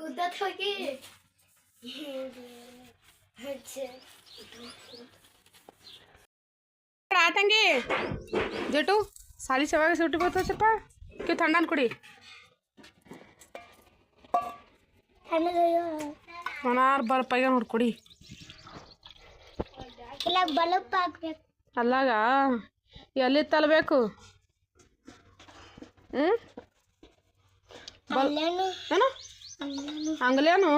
ಉದ್ದತ್ ಹೋಗಿ ಆತಂಗಿ ಜಟು ಸಾಲಿ ಸವಾಗ ಸುಟ್ಟಿ ಬರ್ತೈತಪ್ಪ ಕ್ಯೂ ಥಂಡನ್ ಕುಡಿ ಮನಾರ್ ಬಲ್ಪಾಗ ನೋಡಿ ಕುಡಿ ಇಲ್ಲ ಬಲಪ್ ಹಾಕ್ಬೇಕು ಅಲ್ಲಾಗ ಎಲ್ಲಿ ತಲಬೇಕು ಹ್ಞೂ ಬಲ್ ಅಲ್ಲೇನು ಏನು ಅಲ್ಲೇನು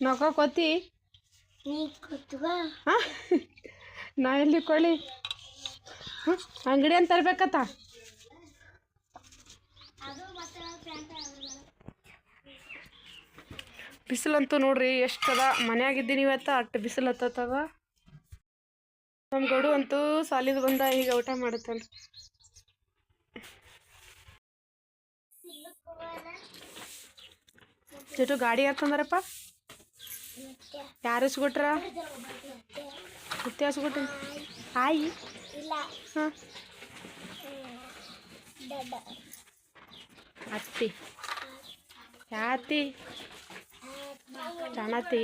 ನಕ ನೊಕ ಕೊತ್ತಿ ನೀ ಎಲ್ಲಿ ಕೊಳ್ಳಿ ಅಂಗಡಿ ಅಂತ ತರ್ಬೇಕತ್ತ? ಬಿಸಿಲಂತೂ ನೋಡ್ರಿ ಎಷ್ಟದ? ಮನ್ಯಾಗಿದ್ದೀನಿ ಇವತ್ತು ಅಟ್ಟು ಬಿಸಿಲು ಹತ್ತತ್ತವ ನಮ್ಮ ಗಡು ಅಂತೂ ಸಾಲಿದ ಬಂದ ಈಗ ಊಟ ಮಾಡುತ್ತಾನೆ ಚಟು ಗಾಡಿ ಯಾಕಂದ್ರಪ್ಪ ಯಾರು ಹಸ್ಕೊಟ್ರ ಮತ್ತೆ ಹಸ್ಕೊಟ್ರಿ ಆಯಿ ಇಲ್ಲ ಹಾಂ ದೊಡ್ಡ ಅತ್ತಿ ಯಾತಿ ಚಾಣತಿ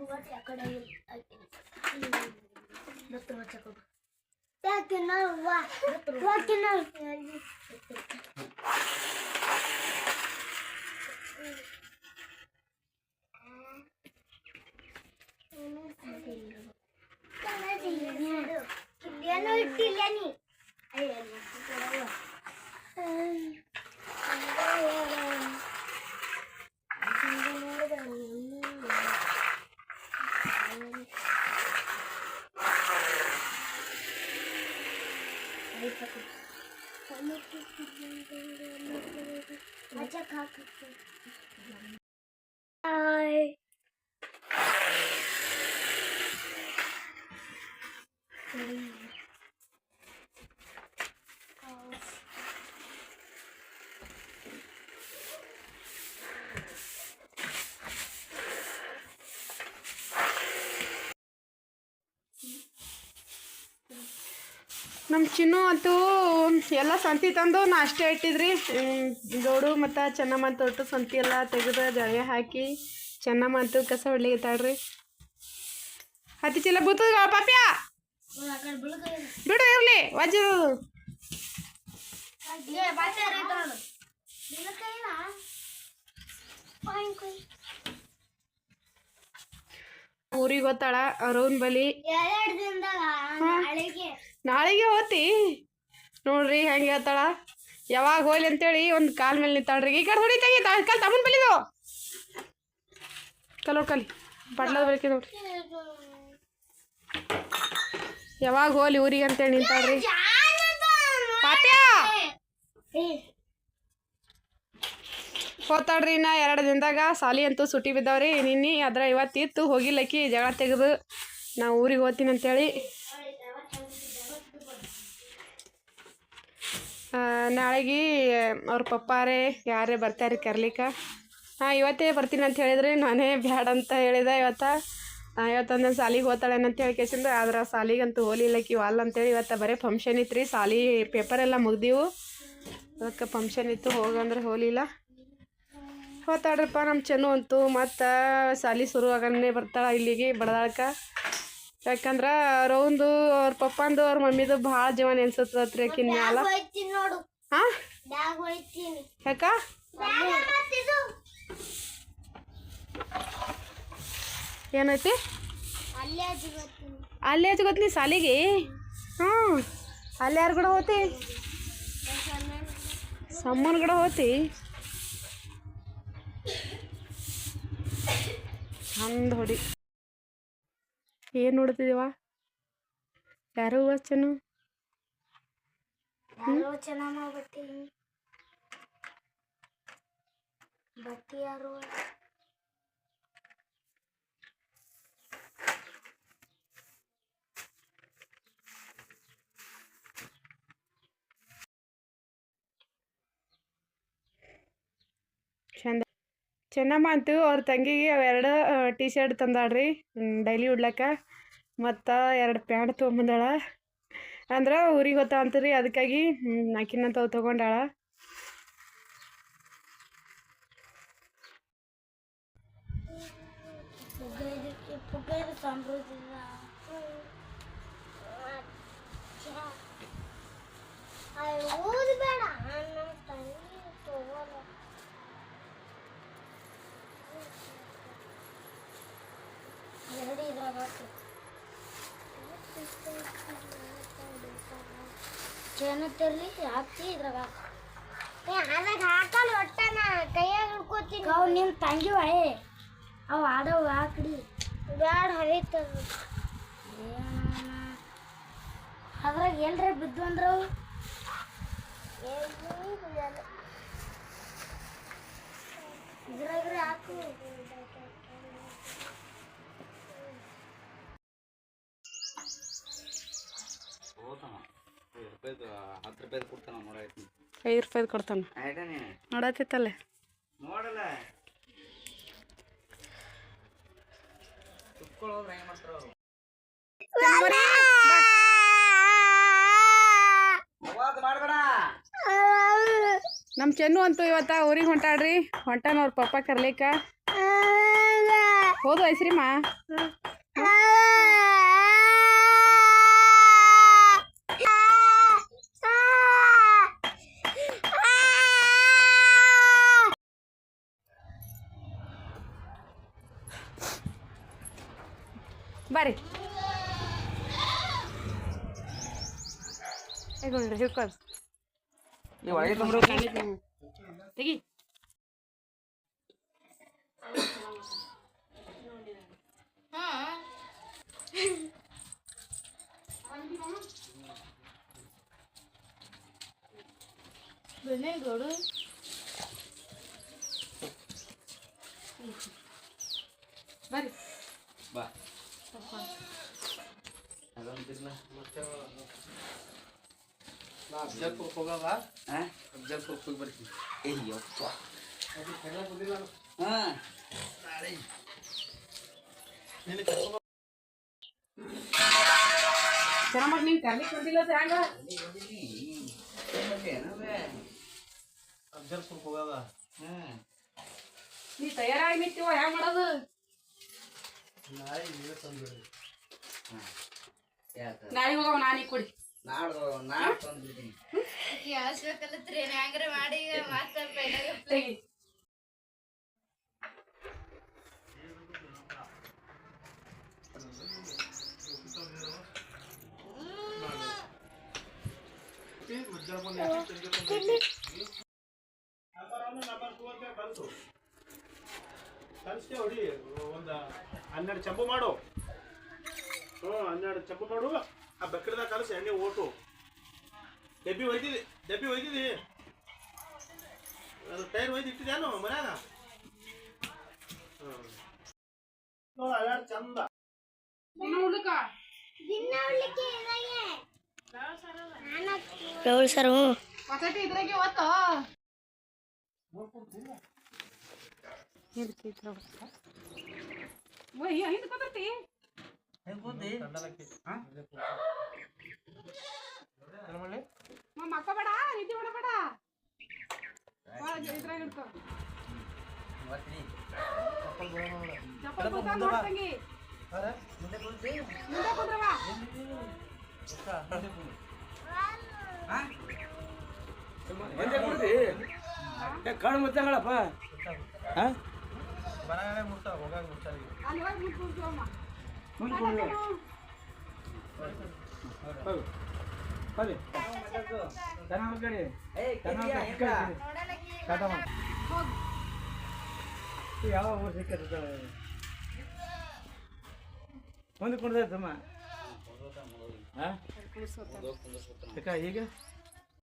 ಇವತ್ತು ಆ ಕಡೆ ದತ್ತು ಹಚ್ಚಬೇಕು ಯಾಕೆ ನಾವು ಯಾಕೆ ನಾವು ಏನೋ lên Acak kalktı. Ay. Ay. ನಮ್ಮ ಚಿನ್ನು ಅಂತೂ ಎಲ್ಲ ಸಂತಿ ತಂದು ನಾಷ್ಟೇ ಇಟ್ಟಿದ್ರಿ. ಗೌಡು ಮತ್ತು ಚೆನ್ನಮ್ಮ ಅಂತ ಒಟ್ಟು ಸಂತಿ ಎಲ್ಲ ತೆಗೆದು ಜಳೆ ಹಾಕಿ ಚೆನ್ನಮ್ಮ ಅಂತೂ ಕಸ ಹೊಡ್ಲಿಕತ್ತಾಳ್ರಿ ಹತ್ತಿ ಚೀಲ ಬೂತ ಪಾಪ್ಯ! ಬಿಡು ಇರಲಿ ವಜ್ಜು ಊರಿಗೆ ಗೊತ್ತಾಳ ಅರೌನ್ ಬಲಿ. ನಾಳೆಗೆ ಹೋತಿ? ನೋಡ್ರಿ ಹೆಂಗೆ ಹೇಳ್ತಾಳ. ಯಾವಾಗ ಹೋಗ್ಲಿ ಅಂತೇಳಿ ಒಂದು ಕಾಲ್ ಮೇಲೆ ನಿಂತಾಳ್ರಿ. ಈ ಕಡೆ ಹೊಡಿತಾಗಿ ಕಾಲ್ ತಮ್ಮನ ಬಲಿದು ಕಲೋ ಕಲಿ ಬಡ್ಲದ ಬಳಿಕೆ ನೋಡ್ರಿ. ಯಾವಾಗ ಹೋಗ್ಲಿ ಊರಿಗೆ ಅಂತೇಳಿ ನಿಂತಾಳ್ರಿ. ಹೋತಾಳ್ರಿ ಇನ್ನ ಎರಡು ದಿನದಾಗ. ಸಾಲಿ ಅಂತೂ ಸುಟ್ಟಿ ಬಿದ್ದಾವ್ರಿ. ನಿನ್ನೆ ಅದ್ರ ಇವತ್ತಿತ್ತು ಹೋಗಿಲ್ಲಕ್ಕಿ, ಜಗಳ ತೆಗೆದು. ನಾ ಊರಿಗೆ ಹೋತೀನಿ ಅಂತೇಳಿ. ನಾಳೆಗೆ ಅವ್ರ ಪಪ್ಪಾರೇ, ಯಾರೇ ಬರ್ತಾರೆ ಕರ್ಲಿಕ್ಕೆ ಹಾಂ ಇವತ್ತೇ ಬರ್ತೀನಿ ಅಂತ ಹೇಳಿದ್ರಿ ನಾನೇ ಬ್ಯಾಡ ಅಂತ ಹೇಳಿದೆ ಇವತ್ತು. ಇವತ್ತೊಂದು ಸಾಲಿಗೆ ಹೋಗ್ತಾಳೇನ ಅಂತ ಹೇಳಿ ಕೇಸಿಂದ, ಆದ್ರೆ ಸಾಲಿಗಂತೂ ಹೋಲಿಲ್ಲಕ್ಕಿ ವಾಲ್ ಅಂತೇಳಿ ಇವತ್ತು ಬರೀ ಫಂಕ್ಷನ್ ಇತ್ತು ರೀ ಸಾಲಿ ಪೇಪರ್ ಎಲ್ಲ ಮುಗ್ದೀವು. ಅದಕ್ಕೆ ಫಂಕ್ಷನ್ ಇತ್ತು, ಹೋಗಂದ್ರೆ ಹೋಲಿಲ್ಲ ಹೋತಾಡ್ರಪ್ಪ ನಮ್ಮ ಚೆನ್ನು ಅಂತೂ, ಮತ್ತು ಸಾಲಿ ಶುರು ಆಗನೇ ಬರ್ತಾಳೆ ಇಲ್ಲಿಗೆ ಬಡದಾಳಕ್ಕೆ. ಯಾಕಂದ್ರೆ ಅವ್ರವಂದು ಅವ್ರ ಪಪ್ಪಂದು ಅವ್ರ ಮಮ್ಮಿದು ಭಾಳ ಜೀವ ನೆನ್ಸತ್ತತ್ರಿ ಆಕಿನ ಮ್ಯಾಲ. ಹಾಂ ಯಾಕ? ಏನೈತಿ? ಅಲ್ಲೇ ಹಚ್ಚಿ ಹಚ್ಕೋತೀನಿ ಸಾಲಿಗೆ? ಹ್ಞೂ. ಅಲ್ಲಿ ಯಾರು ಕೂಡ ಹೋತಿ? ಸಮ್ಮನ್ ಕೂಡ ಹೋತಿ? ಚಂದ ಹೊಡಿ. ಏನು ನೋಡ್ತಿದ್ದೀವ ಯಾರು ಚೆನ್ನು ಯಾರೋ ಚೆನ್ನಾಗ ಬಟ್ಟಿ ಬಟ್ಟಿ ಯಾರು ಚಂದ ಚೆನ್ನಮ್ಮ ಅಂತು ಅವ್ರ ತಂಗಿಗೆ ಅವೆರಡು ಟಿ ಶರ್ಟ್ ತಂದಾಳ್ರಿ ಡೈಲಿ ಉಡ್ಲಕ್ಕ. ಮತ್ತು ಎರಡು ಪ್ಯಾಂಟ್ ತೊಗೊಂಬಂದಾಳ. ಅಂದ್ರೆ ಊರಿಗೆ ಹೋಗ್ತಾ ಅಂತೀರಿ ಅದಕ್ಕಾಗಿ ಆಕಿನ ತಾವು ತೊಗೊಂಡಾಳ. ಬೇಡ. ಎರಡು ಇದ್ರಾಗ ಚೇನ ತರಲಿ ಹಾಕ್ತಿ ಇದ್ರಾಗ. ಅದಾಗ ಹಾಕಲ್ಲ ಒಟ್ಟನ ಕೈಯಾಗ ಹಿಡ್ಕೋತೀನಿ. ಅವು ನಿಮ್ಮ ತಂಗಿ ವಾಯ್ ಅವು ಆಡವು ಹಾಕ್ರಿ ಬ್ಯಾಡ ಹರಿತದ ಅದ್ರಾಗ ಏನ್ರ ಬಿದ್ದು ಅಂದ್ರ ಅವು ಐದು ರೂಪಾಯಿ ಕೊಡ್ತಾನೆ. ನೋಡತ್ತಿತ್ತಲ್ಲೇ ಮಾಡಬೇಡ. ನಮ್ಮ ಚೆನ್ನು ಅಂತೂ ಇವತ್ತ ಊರಿಗೆ ಹೊಂಟಾಡ್ರಿ. ಹೊಂಟಾನ ಅವ್ರ ಪಪ್ಪ ಕರ್ಲಿಕ್ಕ. ಹೋದು ಐಸ್ರಿಮ್ಮ ಬರ್ರಿ ಹೇಗೊಂಡ್ರಿ ನೀವು ಒಳಗೆ ತುಂಬ್ರು ತೆಗಿ. ಬೆಣ್ಣೆಗೋಡು. ಬರ್ರಿ. ಬಾ. ಚೆನ್ನಾಗಿ ನಿಂಗೆ ಕರ್ಲಿಕ್ಕೆ ಬಂದಿಲ್ಲ ಹ್ಯಾಂಗ ಅಫ್ಜಲ್ಪುರ್ ಹೋಗವ ಹಾಂ ನೀ ತಯಾರಾಗಿ ನಿಂತೀವ ಹ್ಯಾಂಗ ಮಾಡೋದು ನಾಯಿ ನೀವೇ ತಂದ್ಬಿಡ್ರಿ ಯಾಕೆ ನಾಳೆ ಹೋಗವ ನಾನು ಈಗ ಕೊಡಿ ನಾಡ್ದು ತಂದ್ಬಿಡ್ತೀನಿ. ಕಲಿಸ್ತೇ ಹೊಡಿ ಒಂದು ಹನ್ನೆರಡು ಚಪ್ಪು ಮಾಡು. ಹ್ಞೂ ಹನ್ನೆರಡು ಚಪ್ಪು ಮಾಡು. ಆ ಬಕೆಟ್ದಾಗ ಕಲಸಿ ಎಣ್ಣೆ ಓಟು. ಡಬ್ಬಿ ಒಯ್ದಿದಿ ಡಬ್ಬಿ ಒಯ್ದಿದಿ ಅದು ಟೈರ್ ಒಯ್ದು ಇಟ್ಟಿದ್ಯಾನು ಮನ್ಯಾಗ? ಅಲ್ಲಾಡ್ ಚಂದ. ಏಳು ಸರ್ ಹ್ಞೂ. ಪಟಾಟಿ ಇದ್ರಾಗೆ ಓದ್ತ ಹಿಂದೆ ಕೂತೈತಿ ಮಕ್ಕ ಬೇಡ ನಿದ್ದೆ ಮಾಡಬೇಡ ಇದ್ರಾಗ ಇಡ್ಕೊ ಚಪ್ಪಲ್ ಕೂತಾವ್ ನೋಡ್ ತಂಗಿ ಮುಂದೆ ಕುಂದ್ರವ ಕಣ್ಣು ಮುಚ್ಚಂಗಳಪ್ಪ ಬರಗಾನೆ ಮುಟ್ಟ ಹೋಗಾಗ ಮುಟ್ಟಾಗ ಅಲ್ಲಿ ಹೋಗಿ ಮುಂದೆ ಕುಂತ್ಕೊಮ್ಮ. ಬನ್ನಿ ಚೆನ್ನಾಗಿ ಮಕ್ಕಳಿ ಟಾಟಾ ಮಾಡಿ ಯಾವ ಊರು ಸಿಕ್ಕತ್ತೆ ಮುಂದೆ ಕುಡ್ದೈತಮ್ಮ ಹಾಂ ಕುಂದೋಗಿ ಕುಂದರ್ಸ್ಕೊತಾನ ಯಾಕ ಈಗ